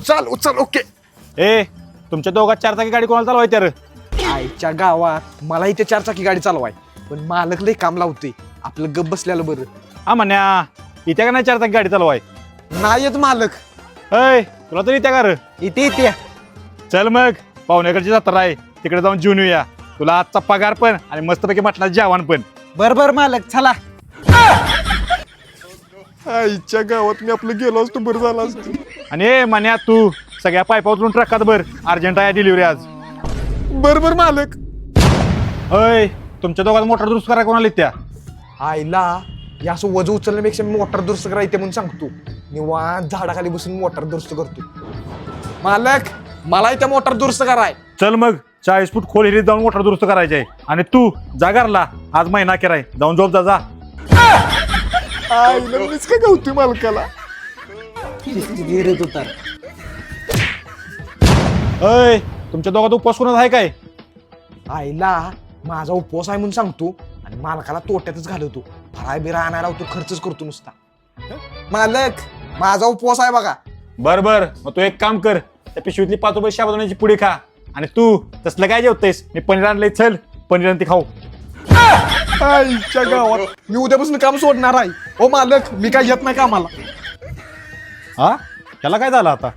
चाल उचल ओके. ए तुमच्या दोघात चार चाकी गाडी कोणाला चालवाय तर आईच्या गावात मला इथे चार चाकी गाडी चालवाय. पण मालक लय काम लावते. आपलं गप बसल्याला बरं. हा म्हणण्या इथे का नाही चार चाकी गाडी चालवाय? नाही येत मालक. अय तुला तरी इथे का रे? इथे इथे. चल मग पाहुण्याकडची जत्रा आहे. तिकडे जाऊन जेवून येऊया. तुला आजचा पगार पण आणि मस्तपैकी मटणाचं जेवण पण. बर बर मालक चला. आईच्या गावात मी आपलं गेलो असतो बरं झालं असतं. आणि ए मान्या तू सगळ्या पायपा उचलून ट्रकात भर. अर्जंट आहे डिलिव्हरी आज. बर बर मालक. अय तुमच्या दोघात मोटर दुरुस्त करा कोणाला त्या आईला या असं वज उचलण्यापेक्षा मी मोटर दुरुस्त करायचे म्हणून सांगतो. निवांत झाडाखाली बसून मोटर दुरुस्त करतो मालक मला इथे मोटर दुरुस्त कराय. चल मग चाळीस फूट खोल हिरीत जाऊन मोटर दुरुस्त करायची आहे आणि तू जागारला आज महिना केराय जाऊन झोप जा जा. आईला मीच काय गवतोय मालकाला? अय तुमच्या दोघात उपवास कोणाचा आहे काय? आईला माझा उपवास आहे म्हणून सांगतो. आणि मालकाला तोट्यातच घालवतो. फराय बिरा आणायला होतो खर्चच करतो नुसता. मालक माझा उपवास आहे बघा. बर बर. मग तू एक काम कर. त्या पिशवीतली पाच रुपये शाबदाण्याची पुडी खा. आणि तू तसलं काय जेवतेस? मी पनीर आणलंय चल. पनीर आणि ती खाऊ. आईच्या गावात. मी उद्यापासून काम सोडणार आहे. ओ मालक मी काय येत नाही कामाला. हा? त्याला काय झालं आता?